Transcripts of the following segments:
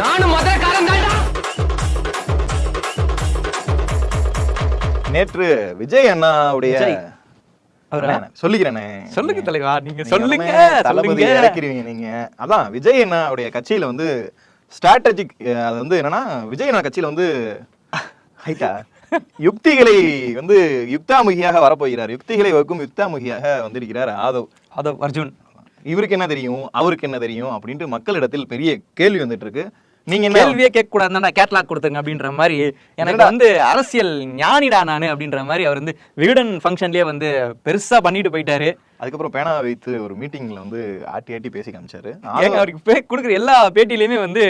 நானும் மதுரக்காரன் தான்டா. நேற்று விஜய் அண்ணாவுடைய? அண்ணா, சொல்லிக்கிறேனே. சொல்லுங்க தலைவா நீங்க சொல்லுங்க தளபதி இறக்கிறீங்க நீங்க. அதான் விஜய் அண்ணாவுடைய கட்சியில வந்து ஸ்ட்ராட்டஜிக் அது வந்து என்னன்னா விஜய் அண்ணா கட்சியில வந்து ஹைட்டா? யுக்திகளை வந்து யுக்தாமுகியாக வரப்போகிறார். யுக்திகளை வகுக்கும் யுக்தாமுகியாக வந்திருக்கிறார் ஆதவ். அதோ அர்ஜுன். இவருக்கு என்ன தெரியும்? அவருக்கு என்ன தெரியும்? அப்படின்ட்டு மக்களிடத்தில் பெரிய கேள்வி வந்துட்டு இருக்கு. நீங்க கேள்வியே கேட்க கூடாதுன்னா கேட்லாக் கொடுத்துங்க அப்படின்ற மாதிரி எனக்கு வந்து அரசியல் ஞானிடா நானு அப்படின்ற மாதிரி அவர் வந்து விகடன் ஃபங்க்ஷன்லயே வந்து பெருசா பண்ணிட்டு போயிட்டாரு. அதுக்கப்புறம் பேனா வைத்து ஒரு மீட்டிங்ல வந்து ஆட்டி ஆட்டி பேசி காமிச்சாரு. அவருக்கு கொடுக்குற எல்லா பேட்டியிலையுமே வந்து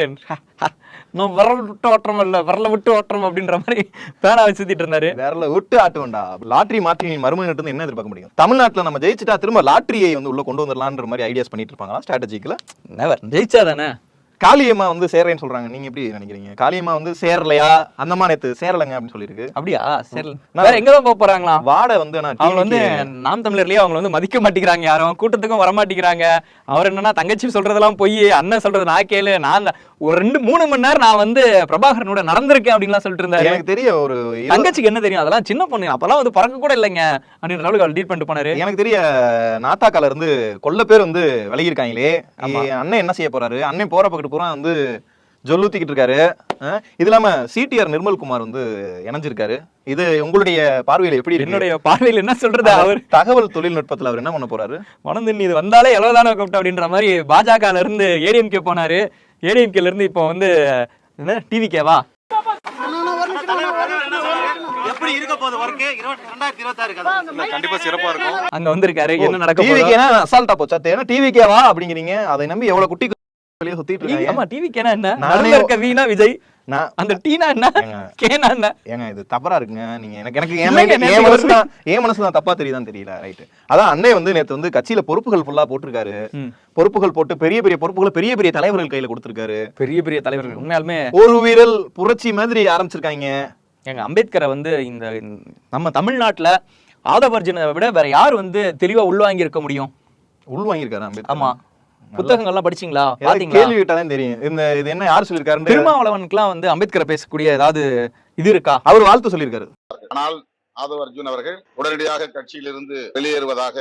நான் வரல விட்டு ஓட்டுறோம் இல்ல வரல விட்டு ஓட்டுறோம் அப்படின்ற மாதிரி பேனா வச்சு சுத்திட்டு இருந்தாரு. வேறல விட்டு ஆட்டுவேன்டா லாட்ரி மாற்றி நீ மறுமணிட்டு இருந்து என்ன எதிர்பார்க்க முடியும்? தமிழ்நாட்டுல நம்ம ஜெயிச்சுட்டா திரும்ப லாட்ரியை வந்து உள்ள கொண்டு வந்துடலான்ற மாதிரி ஐடியாஸ் பண்ணிட்டு இருப்பாங்களா ஸ்ட்ராட்டஜிக்ல நெவர் ஜெயிச்சா தானே? காளியம்மா வந்து சேரேன்னு சொல்றாங்க. நீங்க எப்படி நினைக்கிறீங்க? காளியம்மா வந்து சேரலையா? அந்தம்மா நேத்து சேரலைங்க அப்படின்னு சொல்லியிருக்கு. அப்படியா? சரி வேற எங்க தான் போக போறாங்களாம் வாடை வந்து அவங்க வந்து நாம் தமிழர்லயே அவங்க வந்து மதிக்க மாட்டேங்கிறாங்க யாரும். கூட்டத்துக்கும் வர மாட்டேங்கிறாங்க. அவர் என்னன்னா தங்கச்சி சொல்றதெல்லாம் பொய். அண்ணன் சொல்றது நான் கேளு. நான் ஒரு ரெண்டு மூணு மணி நேரம் நான் வந்து பிரபாகரனோட நடந்திருக்கேன் அப்படின்லாம் சொல்லிட்டு இருந்தாரு. எனக்கு தெரிய ஒரு தங்கச்சிக்கு என்ன தெரியும்? அதெல்லாம் சின்ன பொண்ணு. அப்பெல்லாம் வந்து பறக்க கூட இல்லைங்க. அப்படின்ற அளவுக்கு அவர் டீட் பண்ணிட்டு போனாரு. எனக்கு தெரிய நாத்தாக்கால இருந்து கொல்ல பேர் வந்து விலகிருக்காங்களே அண்ணன் என்ன செய்ய போறாரு? அண்ணன் போற பக்கத்து பூரா வந்து ஜொல்லுத்திக்கிட்டு இருக்காரு. இது இல்லாம சிடிஆர் நிர்மல்குமார் வந்து இணைஞ்சிருக்காரு. இது உங்களுடைய பார்வையில எப்படி இருக்கு? என்னுடைய பார்வையில் என்ன சொல்றது அவர்? தகவல் தொழில்நுட்பத்துல அவர் என்ன பண்ண போறாரு? வனந்து இது வந்தாலே எவ்வளவுதானே கூப்பிட்டு அப்படின்ற மாதிரி பாஜகல இருந்து ஏடிஎம்கே போனாரு. ஏடிஎம்கேல இருந்து இப்போ வந்து என்ன டிவிகேவா எப்படி இருக்க போகுது ஒர்க் ரெண்டாயிரத்தி இருபத்தி ஆறு கண்டிப்பா சிறப்பா இருக்கும். அங்க வந்திருக்காரு. என்ன நடக்க போகுது? டிவிக்கேனா அசால்ட்டா போச்சா. ஏன்னா டிவிக்கேவா அப்படிங்கிறீங்க? அதை நம்பி எவ்வளவு குட்டி வெளியே சுத்திட்டு இருக்காங்க. ஆமா டிவிக்கேனா என்ன நானே- இருக்க வீணா விஜய்? நான் அந்த டீனா என்ன? ஏங்க. கேனா என்ன? ஏங்க இது தவறா இருக்குங்க. நீங்க எனக்கு எனக்கு என் இல்லைங்க, mind- நேத்து என் மனசு தான் என் மனசு தான் தப்பா தெரியுதான்னு தெரியல ரைட் அதான் அண்ணே வந்து நேத்து வந்து கட்சியில பொறுப்புகள் ஃபுல்லா போட்டிருக்காரு. பொறுப்புகள் போட்டு பெரிய பெரிய பொறுப்புகளை பெரிய பெரிய தலைவர்கள் கையில கொடுத்திருக்காரு. பெரிய பெரிய தலைவர்கள் உண்மையாலுமே. ஒரு வீரல் புரட்சி மாதிரி ஆரம்பிச்சிருக்காங்க. எங்க அம்பேத்கரை வந்து இந்த நம்ம தமிழ்நாட்டுல ஆதவர்ஜனை விட வேற யார் வந்து தெளிவா உள்வாங்கி இருக்க முடியும்? உள் வாங்கியிருக்காரு அம்பேத்கர். ஆமா. புத்தகங்கள்லாம் படிச்சீங்களா? கேள்வி கேட்டாதான் தெரியும். இந்த இது என்ன யார் சொல்லியிருக்காருன்னு திருமாவளவனுக்குலாம் வந்து அம்பேத்கரை பேசக்கூடிய ஏதாவது இது இருக்கா? அவர் வாழ்த்து சொல்லியிருக்காரு. ஆனால் ஆதவ அர்ஜுன் அவர்கள் உடனடியாக கட்சியிலிருந்து வெளியேறுவதாக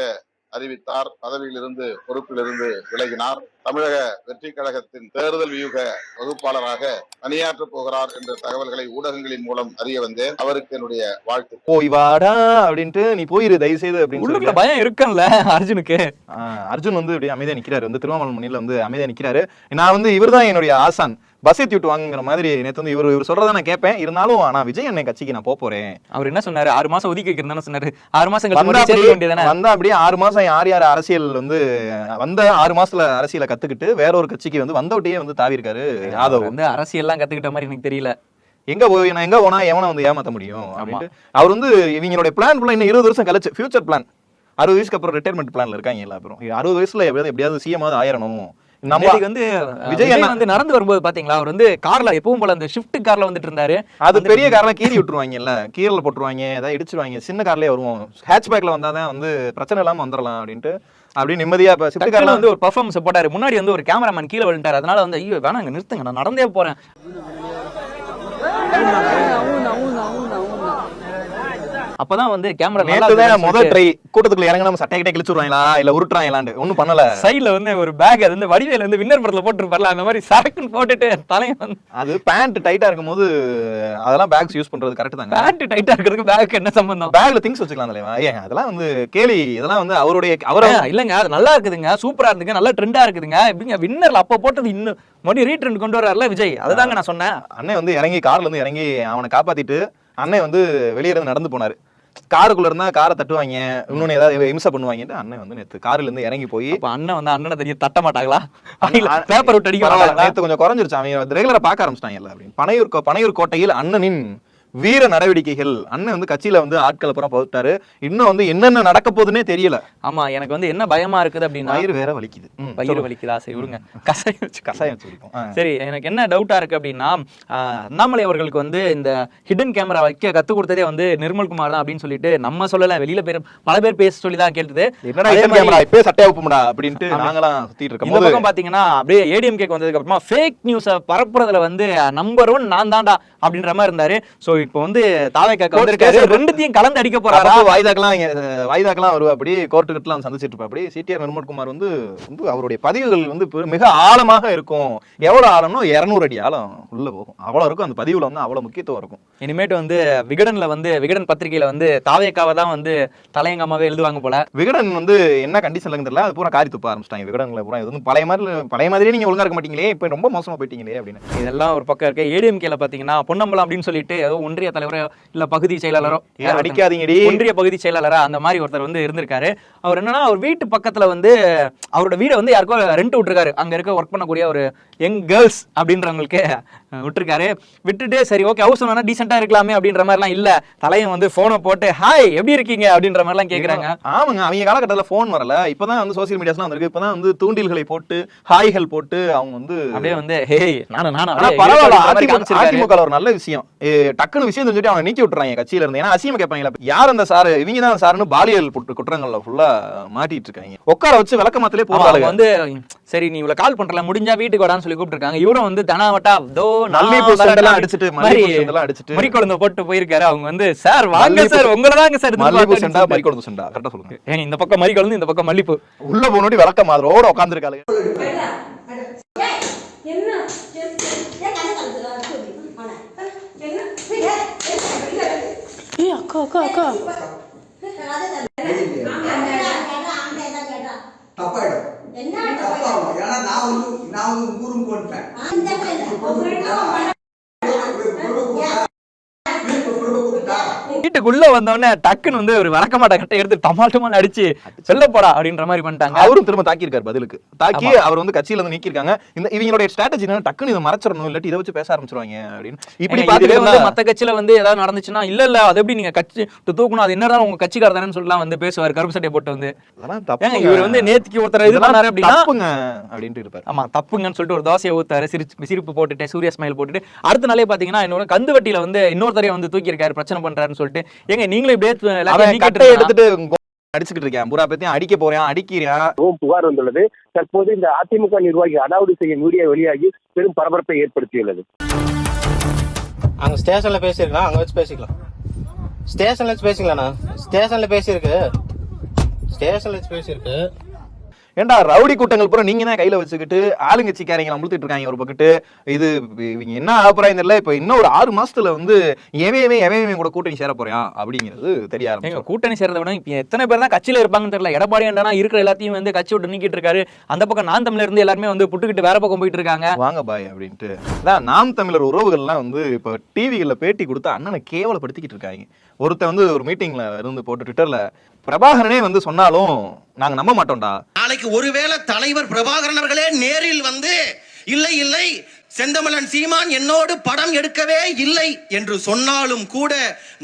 அறிவித்தார். பதவியிலிருந்து பொறுப்பிலிருந்து விலகினார். தமிழக வெற்றி கழகத்தின் தேர்தல் வியூக வகுப்பாளராக பணியாற்றப் போகிறார் என்ற தகவல்களை ஊடகங்களின் மூலம் அறிய வந்தேன். அவருக்கு என்னுடைய வாழ்த்து போய் வாடா அப்படின்ட்டு நீ போயிரு தயவு செய்து அப்படின்னு பயம் இருக்கும்ல அர்ஜுனுக்கு? ஆஹ் அர்ஜுன் வந்து அப்படியே அமைதியா நிக்கிறாரு. வந்து திருவண்ணாமலை முன்னில வந்து அமைதியா நிக்கிறாரு. நான் வந்து இவர்தான் என்னுடைய ஆசான். பஸ் விட்டு வாங்குங்கிற மாதிரி நேத்து வந்து இவர் இவர் சொல்றதை நான் கேட்பேன். இருந்தாலும் நான் விஜய் அண்ணன் கட்சிக்கு நான் போப் போறேன். அவர் என்ன சொன்னாரு? ஆறு மாசம் ஒதுக்கி வைக்கிறேன்னு சொன்னாரு. ஆறு மாசம் வந்தா அப்படியே வந்தா அப்படியே ஆறு மாசம் யார் யார் அரசியல் வந்து வந்த ஆறு மாசத்துல அரசியலை கத்துக்கிட்டு வேற ஒரு கட்சிக்கு வந்து வந்தவட்டியே வந்து தாவி இருக்காரு யாதவ் வந்து அரசியல்லாம் கத்துக்கிட்ட மாதிரி எனக்கு தெரியல. எங்க போய் நான் எங்க போனா எவனை வந்து ஏமாத்த முடியும் அப்படின்ட்டு. அவர் வந்து இவங்களுடைய பிளான் ஃபுல்லா இன்னும் இருபது வருஷம் கழிச்சு ஃபியூச்சர் பிளான் அறுபது வயசுக்கு அப்புறம் ரிட்டையர்மெண்ட் பிளான்ல இருக்காங்க எல்லா பேரும். அறுபது வயசுல எப்படியாவது எப்படியாவது சிஎம் ஆயிரணும். நம்ம வந்து விஜய் வந்து நடந்து வரும்போது பாத்தீங்களா? அவர் வந்து கார்ல எப்பவும் போல அந்த ஷிஃப்ட் கார்ல வந்துட்டு இருந்தாரு. அது பெரிய கார்லாம் கீறி விட்டுருவாங்கல்ல? கீரல போட்டுருவாங்க ஏதாவது இடிச்சிருவாங்க. சின்ன கார்லயே வருவோம். ஹேட்ச் பேக்ல வந்தாதான் வந்து பிரச்சனை இல்லாம வந்துடலாம் அப்படின்ட்டு அப்படியே நிம்மதியா இப்ப கார்ல வந்து ஒரு பர்ஃபார்மன்ஸ் போட்டாரு. முன்னாடி வந்து ஒரு கேமராமேன் கீழே விழுந்தாரு. அதனால வந்து ஐயோ வேணாங்க நிறுத்துங்க நான் நடந்தே போறேன். அப்பதான் வந்து கேமரா நேத்துதான் முதல் ட்ரை கூட்டத்துக்குள்ள இறங்க நம்ம சட்டை கிட்டே கிழிச்சுருவாங்களா? இல்ல உருட்டுறாங்களான்னு ஒண்ணும் பண்ணல. சைடுல வந்து ஒரு பேக் அது வந்து வடிவேல வந்து வின்னர் படத்துல போட்டுருப்பார்ல அந்த மாதிரி சரக்குன்னு போட்டுட்டு தலையை வந்து அது பேண்ட் டைட்டா இருக்கும்போது அதெல்லாம் பேக்ஸ் யூஸ் பண்றது கரெக்ட் தாங்க. பேண்ட் டைட்டா இருக்கிறதுக்கு பேக் என்ன சம்பந்தம்? பேக்ல திங்ஸ் வச்சுக்கலாம் தலைவா. ஏன் அதெல்லாம் வந்து கேலி இதெல்லாம் வந்து அவருடைய அவரை இல்லங்க அது நல்லா இருக்குதுங்க சூப்பரா இருக்குதுங்க நல்லா ட்ரெண்டா இருக்குதுங்க. எப்படிங்க வின்னர்ல அப்ப போட்டது இன்னும் மறுபடியும் ரீட்ரெண்ட் கொண்டு வர்றாருல விஜய். அதுதாங்க நான் சொன்னேன். அண்ணன் வந்து இறங்கி கார்ல இருந்து இறங்கி அவனை காப்பாத்திட்டு அண்ணன் வந்து வெளியே இருந்து நடந்து போனாரு. காருக்குள்ள இருந்தா காரை தட்டுவாங்க இன்னொன்னு ஏதாவது இம்சை பண்ணுவாங்கன்ட்டு அண்ணன் வந்து நேத்து கார்ல இருந்து இறங்கி போய் அண்ணன் வந்து அண்ணனை தெரிய தட்ட மாட்டாங்களா? பேப்பர் விட்டு அடிக்க நேத்து கொஞ்சம் குறைஞ்சிருச்சு அவங்க ரெகுலரா பார்க்க ஆரம்பிச்சிட்டாங்கல்ல அப்படின்னு பனையூர் கோ- பனையூர் கோட்டையில் அண்ணனின் வீர நடவடிக்கைகள். அண்ணன் வந்து கட்சியில வந்து ஆட்களை புறம் பகுத்தாரு. இன்னும் வந்து என்னென்ன நடக்க போகுதுன்னே தெரியல. ஆமா எனக்கு வந்து என்ன பயமா இருக்குது அப்படின்னா வயிறு வேற வலிக்குது. சொல்லுங்க. வலிக்குதா? சரி விடுங்க. கசாயம் வச்சு கசாயம் வச்சு. சரி எனக்கு என்ன டவுட்டா இருக்கு அப்படின்னா அண்ணாமலை அவர்களுக்கு வந்து இந்த ஹிடன் கேமரா வைக்க கத்து கொடுத்ததே வந்து நிர்மல்குமார் தான் அப்படின்னு சொல்லிட்டு நம்ம சொல்லல வெளியில பேர் பல பேர் பேச சொல்லி தான் கேட்டது. என்னடா கேமரா இப்பயே சட்டையா உப்புமுடா அப்படின்ட்டு நாங்களாம் சுத்திட்டு இருக்கும் இந்த பக்கம் பாத்தீங்கன்னா அப்படியே ஏடிஎம் கேக் வந்ததுக்கு அப்புறமா ஃபேக் நியூஸ பரப்புறதுல வந்து நம்பர் ஒன் நான் தான்டா அப்படின்ற மாதிரி இருந்தாரு. சோ இப்போ வந்து தாவே கேக்க வந்திருக்காரு. ரெண்டுத்தையும் கலந்து அடிக்க போறாரா? வாய்தாக்கெல்லாம் வாய்தாக்கெல்லாம் வருவா அப்படி. கோர்ட்டு கிட்டலாம் சந்திச்சிட்டு இருப்பா அப்படி சிடிஆர் நிர்மல்குமார் வந்து வந்து அவருடைய பதிவுகள் வந்து மிக ஆழமாக இருக்கும். எவ்வளவு ஆழம்னா இருநூறு அடி ஆழம் உள்ள போகும். அவ்வளவு இருக்கும். அந்த பதிவுல வந்து அவ்வளவு முக்கியத்துவம் இருக்கும். இனிமேட்டு வந்து விகடன்ல வந்து விகடன் பத்திரிகையில வந்து தாவேக்காவை தான் வந்து தலையங்கமாவே எழுதுவாங்க போல. விகடன் வந்து என்ன கண்டிஷன்ல தெரியல. அது பூரா காரி துப்ப ஆரம்பிச்சிட்டாங்க. விகடன்ல பூரா இது வந்து பழைய மாதிரி பழைய மாதிரியே நீங்க ஒழுங்கா இருக்க மாட்டீங்களே. இப்ப ரொம்ப மோசமா போயிட்டீங்களே அப்படின்னு. இதெல்லாம் ஒரு பக்கம் இருக்கு. ஏடிஎம்கேல பாத்தீங்கன்னா பொன்னம்பலம் அப்படின்னு சொல்லிட்டு ஏதோ ஒன்றிய தலைவரோ இல்ல பகுதி செயலாளரோ அடிக்காதீங்கடி? ஒன்றிய பகுதி செயலாளரா அந்த மாதிரி ஒருத்தர் வந்து இருந்திருக்காரு. அவர் என்னன்னா அவர் வீட்டு பக்கத்துல வந்து அவரோட வீடை வந்து யாருக்கோ ரெண்ட் விட்டுருக்காரு. அங்க இருக்க ஒர்க் பண்ணக்கூடிய ஒரு யங் கேர்ள்ஸ் அப்படின்றவங்களுக்கு விட்டுருக்காரு. விட்டுட்டு சரி ஓகே ஹவுஸ் ஓனரா டீசெண்டா இருக்கலாமே அப்படின்ற மாதிரிலாம் இல்ல. தலையன் வந்து போனை போட்டு ஹாய் எப்படி இருக்கீங்க? அப்படின்ற மாதிரிலாம் கேக்குறாங்க. ஆமாங்க அவங்க காலகட்டத்துல போன் வரல. இப்பதான் வந்து சோசியல் மீடியாஸ்லாம் வந்திருக்கு. இப்பதான் வந்து தூண்டில்களை போட்டு ஹாய்கள் போட்டு அவங்க வந்து அப்படியே வந்து ஹேய் நானும் நானும் பரவாயில்ல. அதிமுக ஒரு நல்ல விஷயம். டக்குன்னு விஷயம் தெரிஞ்சுட்டு அவனை நீக்கி விட்டுறாங்க கட்சியில இருந்து. ஏன்னா அசியமா கேட்பாங்களா யார் அந்த சார்? இவங்க தான் சார்னு பாலியல் குற்ற- குற்றங்கள்ல ஃபுல்லா மாட்டிட்டு இருக்காங்க. உட்கார வச்சு விளக்க மாத்திலே ஆமா, அவங்க போறாங்க வந்து சரி நீ இவ்வளவு கால் பண்றல முடிஞ்சா வீட்டுக்கு வாடான்னு சொல்லி கூப்பிட்டுருக்காங்க. இவரும் வந்து தனாவட்டா தோ மல்லிகைப்பூ செண்டெல்லாம் அடிச்சிட்டு மல்லிகைப்பூ செண்டெல்லாம் அடிச்சிட்டு. குழந்தை போட்டு போயிருக்காரு. அவங்க வந்து சார் வாங்க சார் உங்களை தாங்க சார் மல்லிகைப்பூ செண்டா மறிக்கொடுத்து செண்டா? கரெக்டா சொல்லுங்க. ஏங்க இந்த பக்கம் குழந்தை இந்த பக்கம் மல்லிப்பூ. உள்ள போனோடி விளக்க மாதிரோட உட்காந்துருக்காங்க என்ன ஏய் அக்கா அக்கா அக்கா. தப்பாயிடும். தப்பாகும் ஏன்னா நான் வந்து நான் வந்து ஊரும் போட்டேன் வீட்டுக்குள்ள வந்தோடனே டக்குன்னு வந்து ஒரு விளக்கமாட்ட கட்டை எடுத்து டமாட்டமால் அடிச்சு செல்ல போடா அப்படின்ற மாதிரி பண்ணிட்டாங்க. அவரும் திரும்ப தாக்கியிருக்காரு பதிலுக்கு. தாக்கி அவர் வந்து கட்சியில இருந்து நீக்கிருக்காங்க இந்த இவங்களுடைய ஸ்ட்ராட்டஜி என்ன டக்குன்னு இதை மறைச்சிடணும் இல்லாட்டி இதை வச்சு பேச ஆரம்பிச்சிருவாங்க அப்படின்னு. இப்படி இதுவே வந்து மத்த கட்சியில வந்து ஏதாவது நடந்துச்சுன்னா இல்ல இல்ல அது எப்படி நீங்க கட்சி தூக்கணும்? அது என்னதான் உங்க கட்சிக்காரர் தானே சொல்லலாம் வந்து பேசுவார் கருப்பு சட்டை போட்டு வந்து. இவர் வந்து நேத்துக்கு ஒருத்தர் இது பண்ணாரு அப்படின்னா அப்படின்ட்டு இருப்பாரு. ஆமா தப்புங்கன்னு சொல்லிட்டு ஒரு தோசையை ஊத்தாரு சிரிச்சு சிரிப்பு போட்டுட்டு சூர்யா ஸ்மைல் போட்டுட்டு. அடுத்த நாளே பாத்தீங்கன்னா இன்னொரு கந்து வட்டியில வந்து இன்னொருத்தரையும் வந்து தூக்கி இருக்காரு பிரச்சனை பண்றாருன்னு சொல்லிட்டு ஏங்க நீங்களும் இப்படியே கட்டை எடுத்துட்டு அடிச்சுக்கிட்டு இருக்கேன். புறா பத்தியும் அடிக்க போறேன் அடிக்கிறேன். புகார் வந்துள்ளது. தற்போது இந்த அதிமுக நிர்வாகி அடாவடி செய்யும் வீடியோ வெளியாகி பெரும் பரபரப்பை ஏற்படுத்தியுள்ளது. அங்க ஸ்டேஷன்ல பேசியிருக்கலாம். அங்க வச்சு பேசிக்கலாம். ஸ்டேஷன்ல வச்சு பேசிக்கலாம்ண்ணா ஸ்டேஷன்ல பேசியிருக்கு. ஸ்டேஷன்ல வச்சு பேசியிருக்கு. ஏன்டா ரவுடி கூட்டங்கள் பூரா நீங்க தான் கையில வச்சுக்கிட்டு ஆளுங்கட்சிக்காரங்க முழுத்திட்டு இருக்காங்க ஒரு பக்கத்து. இது இவங்க என்ன ஆகுறாங்க தெரியல. இப்ப இன்னும் ஒரு ஆறு மாசத்துல வந்து எவையவே எவையவே கூட கூட்டணி சேர போறியா அப்படிங்கிறது தெரிய ஆரம்பிச்சு கூட்டணி சேர்றத விட இப்ப எத்தனை பேர் தான் கட்சியில இருப்பாங்கன்னு தெரியல. எடப்பாடி அண்ணா இருக்கிற எல்லாத்தையும் வந்து கட்சி விட்டு நீக்கிட்டு இருக்காரு. அந்த பக்கம் நான் தமிழ்ல இருந்து எல்லாருமே வந்து புட்டுக்கிட்டு வேற பக்கம் போயிட்டு இருக்காங்க. வாங்க பாய் அப்படின்ட்டு. அதான் நாம் தமிழர் உறவுகள்லாம் வந்து இப்போ டிவிகளில் பேட்டி கொடுத்து அண்ணனை கேவலப்படுத்திக்கிட்டு இருக்காங்க. ஒருத்தன் வந்து ஒரு மீட்டிங்ல இருந்து போட்டு ட்விட்டர்ல பிரபாகரனே வந்து சொன்னாலும் நாங்க நம்ப மாட்டோம்டா. நாளைக்கு ஒருவேளை தலைவர் பிரபாகரன் அவர்களே நேரில் வந்து இல்லை இல்லை செந்தமலன் சீமான் என்னோடு படம் எடுக்கவே இல்லை என்று சொன்னாலும் கூட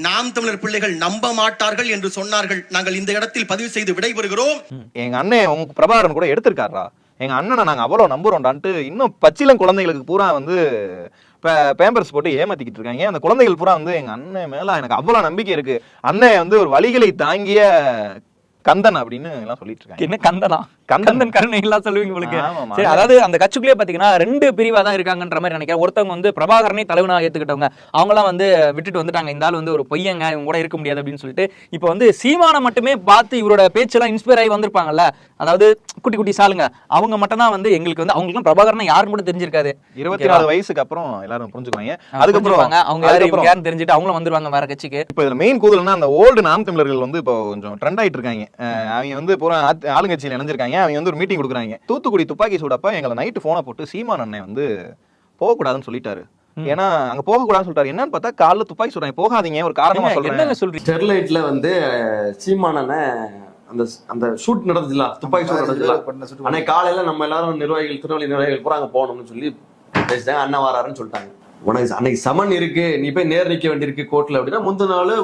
நாம் தமிழர் பிள்ளைகள் நம்ப மாட்டார்கள் என்று சொன்னார்கள். நாங்கள் இந்த இடத்தில் பதிவு செய்து விடைபெறுகிறோம். எங்க அண்ணன் உங்க பிரபாகரன் கூட எடுத்திருக்காரா எங்க அண்ணனை நாங்க அவ்வளவு நம்புறோம்டான்ட்டு இன்னும் பச்சிலம் குழந்தைகளுக்கு பூரா வந்து பேம்பர்ஸ் போட்டு ஏமாத்திக்கிட்டு இருக்காங்க. அந்த குழந்தைகள் பூரா வந்து எங்கள் அண்ணன் மேலே எனக்கு அவ்வளோ நம்பிக்கை இருக்குது அண்ணன் வந்து ஒரு வழிகளை தாங்கிய கந்தன் அப்படின்னு எல்லாம் சொல்லிட்டு இருக்காங்க. என்ன கந்தனா? கந்தன். கருணை எல்லாம் சொல்லுவீங்க உங்களுக்கு. சரி அதாவது அந்த கட்சிக்குள்ளே பாத்தீங்கன்னா ரெண்டு பிரிவா தான் இருக்காங்கன்ற மாதிரி நினைக்கிறேன். ஒருத்தவங்க வந்து பிரபாகரனை தலைவனா ஏத்துக்கிட்டவங்க அவங்களாம் வந்து விட்டுட்டு வந்துட்டாங்க. இந்த ஆள் வந்து ஒரு பொய்யங்க இவங்க கூட இருக்க முடியாது அப்படின்னு சொல்லிட்டு. இப்போ வந்து சீமானை மட்டுமே பார்த்து இவரோட பேச்செல்லாம் இன்ஸ்பயர் ஆகி வந்திருப்பாங்கல்ல? அதாவது குட்டி குட்டி சாலுங்க அவங்க மட்டும் தான் வந்து எங்களுக்கு வந்து அவங்களுக்குலாம் பிரபாகரனை யாருன்னு கூட தெரிஞ்சிருக்காது. இருபத்தி நாலு வயசுக்கு அப்புறம் எல்லாரும் புரிஞ்சுக்குவாங்க. அதுக்கப்புறம் அவங்க யாரு இவங்க அதுக்கப்புறம் யாருன்னு தெரிஞ்சுட்டு அவங்களும் வந்துருவாங்க வேற கட்சிக்கு. இப்போ இதுல மெயின் கூதல்னா அந்த ஓல்டு நாம் தமிழர்கள் வந்து இப்போ கொஞ்சம் ட்ரெண்ட் ஆயிட்டு இருக்காங்க. அவங்க வந்து பூரா ஆளுங்கட்சியில இணைஞ்சிருக்காங்க. அவங்க வந்து ஒரு மீட்டிங் கொடுக்குறாங்க. தூத்துக்குடி துப்பாக்கி சூடப்ப எங்களை நைட்டு போனை போட்டு சீமான் அண்ணன் வந்து போகக்கூடாதுன்னு சொல்லிட்டாரு. ஏன்னா அங்க போகக்கூடாதுன்னு சொல்லிட்டாரு. என்னன்னு பார்த்தா காலைல துப்பாக்கி சுடுறாங்க போகாதீங்க ஒரு காரணமா சொல்றேன். சொல்றீங்க? ஸ்டெர்லைட்ல வந்து சீமானன அந்த அந்த ஷூட் நடந்துச்சுல துப்பாக்கி ஷூட் நடந்துச்சுல. அன்னைக்கு காலையில நம்ம எல்லாரும் நிர்வாகிகள் திருநெல்வேலி நிர்வாகிகள் பூரா அங்க போகணும்னு சொல்லி பேசிட்டாங்க. அண்ணன் வராருன்னு சொல்லிட்டாங்க. உனக்கு அன்னைக்கு சமன் இருக்கு நீ போய் நேர் நிக்க வேண்டியிருக்கு கோர்ட்ல அப்படின்னா முந்தின நாள்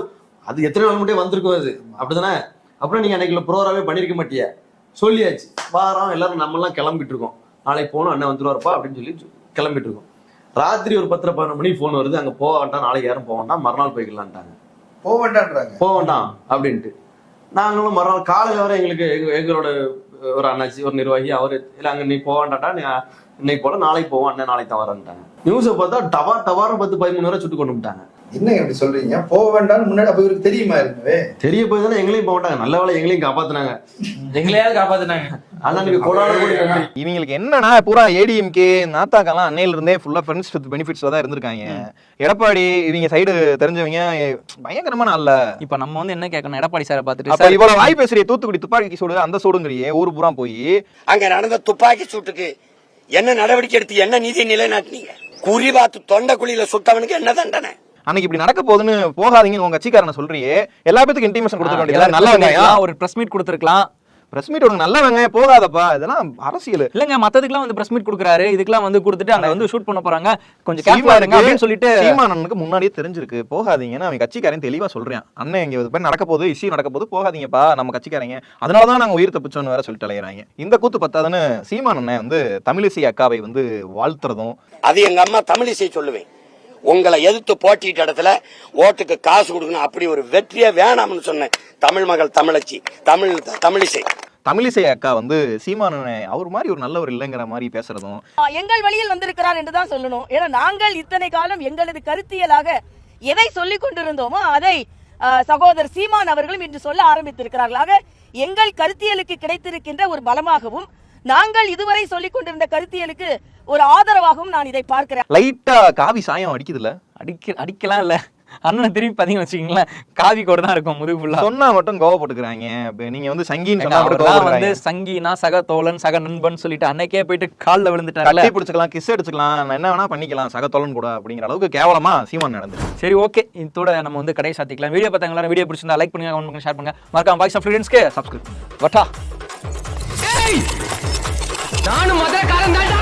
அது எத்தனை நாள் மட்டும் வந்திருக்கும் அது. அப்படிதானே அப்புறம் நீங்க அன்னைக்கு ப்ரோக்ராமே பண்ணிருக்க மாட்டிய? சொல்லியாச்சு. வாரம் எல்லாரும் நம்ம எல்லாம் கிளம்பிட்டு இருக்கோம். நாளைக்கு போகணும் அண்ணன் வந்துருவாருப்பா அப்படின்னு சொல்லி கிளம்பிட்டு இருக்கோம். ராத்திரி ஒரு பத்தரை பதினொரு மணிக்கு ஃபோன் வருது அங்க போக வேண்டாம் நாளைக்கு யாரும் போக வேண்டாம் மறுநாள் போய்க்கலான்ட்டாங்க. போக வேண்டான்றாங்க போக வேண்டாம் அப்படின்ட்டு. நாங்களும் மறுநாள் காலையில வர எங்களுக்கு எங்க- எங்களோட ஒரு அண்ணாச்சி ஒரு நிர்வாகி அவரு இல்ல அங்க நீ போக வேண்டாட்டா நீ இன்னைக்கு போல நாளைக்கு போவோம் அண்ணன் நாளைக்கு தான் வரேன்ட்டாங்க நியூஸை பார்த்தா டவார் டவாரம் பத்து பதிமூணு வரை சுட்டு கொண்டு விட்டாங்க என்ன இப்படி சொல்றீங்க? போக வேண்டாம்னு முன்னாடி அப்ப இவருக்கு தெரியுமா இருக்குவே தெரிய போய் தானே எங்களையும் போக மாட்டாங்க நல்ல வேலை எங்களையும் காப்பாத்துனாங்க. எங்களையாவது காப்பாத்துனாங்க. ஆனா நீங்க கொடாத இவங்களுக்கு என்னன்னா பூரா ஏடிஎம்கே நாத்தாக்கெல்லாம் அன்னையில இருந்தே ஃபுல்லா ஃப்ரெண்ட்ஸ் வித் பெனிஃபிட்ஸ்ல தான் இருந்திருக்காங்க. எடப்பாடி இவங்க சைடு தெரிஞ்சவங்க பயங்கரமான அல்ல இப்ப நம்ம வந்து என்ன கேட்கணும்? எடப்பாடி சாரை பார்த்துட்டு அப்ப சார் இவ்வளவு வாய் பேசுறிய தூத்துக்குடி துப்பாக்கி சூடு அந்த சூடுங்கிறியே ஊர் பூரா போய். அங்க நடந்த துப்பாக்கி சூட்டுக்கு என்ன நடவடிக்கை எடுத்து என்ன நீதி நிலைநாட்டினீங்க? குறிபாத்து தொண்டை குழியில சுட்டவனுக்கு என்ன தண்டனை? அன்னைக்கு இப்படி நடக்க போகுதுன்னு போகாதீங்கன்னு உங்க கட்சிக்காரனை சொல்றியே எல்லா பேத்துக்கும் இன்டிமேஷன் கொடுத்துக்க வேண்டியது நல்ல ஒரு பிரஸ் மீட் கொடுத்துருக்கலாம். பிரஸ் மீட் உனக்கு நல்ல வெங்காயம் போகாதப்பா. இதெல்லாம் அரசியல். இல்லங்க மத்ததுக்கெல்லாம் வந்து பிரஸ் மீட் கொடுக்குறாரு. இதுக்கெல்லாம் வந்து கொடுத்துட்டு அங்க வந்து ஷூட் பண்ண போறாங்க. கொஞ்சம் கேர்ஃபுல்லா இருங்க அப்படின்னு சொல்லிட்டு சீமானனுக்கு முன்னாடியே தெரிஞ்சிருக்கு. போகாதீங்கன்னு அவன் கட்சிக்காரன் தெளிவா சொல்றான். அண்ணன் இங்க இது போய் நடக்க போகுது இஷ்யூ நடக்க போகுது போகாதீங்கப்பா நம்ம கட்சிக்காரங்க. அதனாலதான் நாங்க உயிர் தப்பிச்சோன்னு வேற சொல்லிட்டு அலையறாங்க. இந்த கூத்து பத்தாதுன்னு சீமான் அண்ணன் வந்து தமிழிசை அக்காவை வந்து வாழ்த்துறதும் அது எங்க அம்மா தமிழிசை சொல்லுவேன். உங்களை எதிர்த்து போட்டிட்ட இடத்துல ஓட்டுக்கு காசு கொடுக்கணும். அப்படி ஒரு வெற்றியே வேணாம்னு சொன்னேன் தமிழ் மகள் தமிழச்சி. தமிழ் தமிழிசை. தமிழிசை அக்கா வந்து சீமான் அண்ணன் அவர் மாதிரி ஒரு நல்லவர் இல்லைங்கிற மாதிரி பேசுறதும். எங்கள் வழியில் வந்திருக்கிறார் என்று தான் சொல்லணும். ஏன்னா நாங்கள் இத்தனை காலம் எங்களது கருத்தியலாக எதை சொல்லிக் கொண்டிருந்தோமோ அதை சகோதரர் சீமான் அவர்களும் இன்று சொல்ல ஆரம்பித்திருக்கிறார்கள். ஆக எங்கள் கருத்தியலுக்கு கிடைத்திருக்கின்ற ஒரு பலமாகவும் நாங்கள் இதுவரை சொல்லிக் கொண்டிருந்த கருத்தியலுக்கு ஒரு ஆதரவாகவும் நான் இதை பார்க்கிறேன். லைட்டா காவி சாயம் அடிக்குதுல்ல? அடிக்க அடிக்கலாம் இல்ல? அண்ணனை திரும்பி பாத்தீங்கன்னு வச்சுக்கீங்களேன் காவி கோடு தான் இருக்கும் முதுகு ஃபுல்லா சொன்னா மட்டும் கோவப்பட்டுக்கிறாங்க இப்ப நீங்க வந்து சங்கின்னு சொன்னா மட்டும் அவர்லாம் வந்து கோவப்படுறாங்க சங்கினா சக தோழன் சக நண்பன் சொல்லிட்டு அன்னைக்கே போயிட்டு கால்ல விழுந்துட்டார்ல கட்டி பிடிச்சுக்கலாம் கிஸ் எடுத்துக்கலாம் நான் என்ன வேணா பண்ணிக்கலாம் சகத்தோலன் கூட அப்படிங்கிற அளவுக்கு கேவலமா சீமான் நடந்து சரி ஓகே இதோட நம்ம வந்து கடை சாத்திக்கலாம். வீடியோ பார்த்தாங்களா வீடியோ பிடிச்சிருந்தா லைக் பண்ணுங்க கமெண்ட் பண்ணுங்க ஷேர் பண்ணுங்க. மறக்காம பாய்ஸ் ஆஃப் ஃப்ரெண்ட்ஸ்க்கு சப்ஸ்கிரைப் வட்டா. நானும் மதுரக்காரன் தாண்டா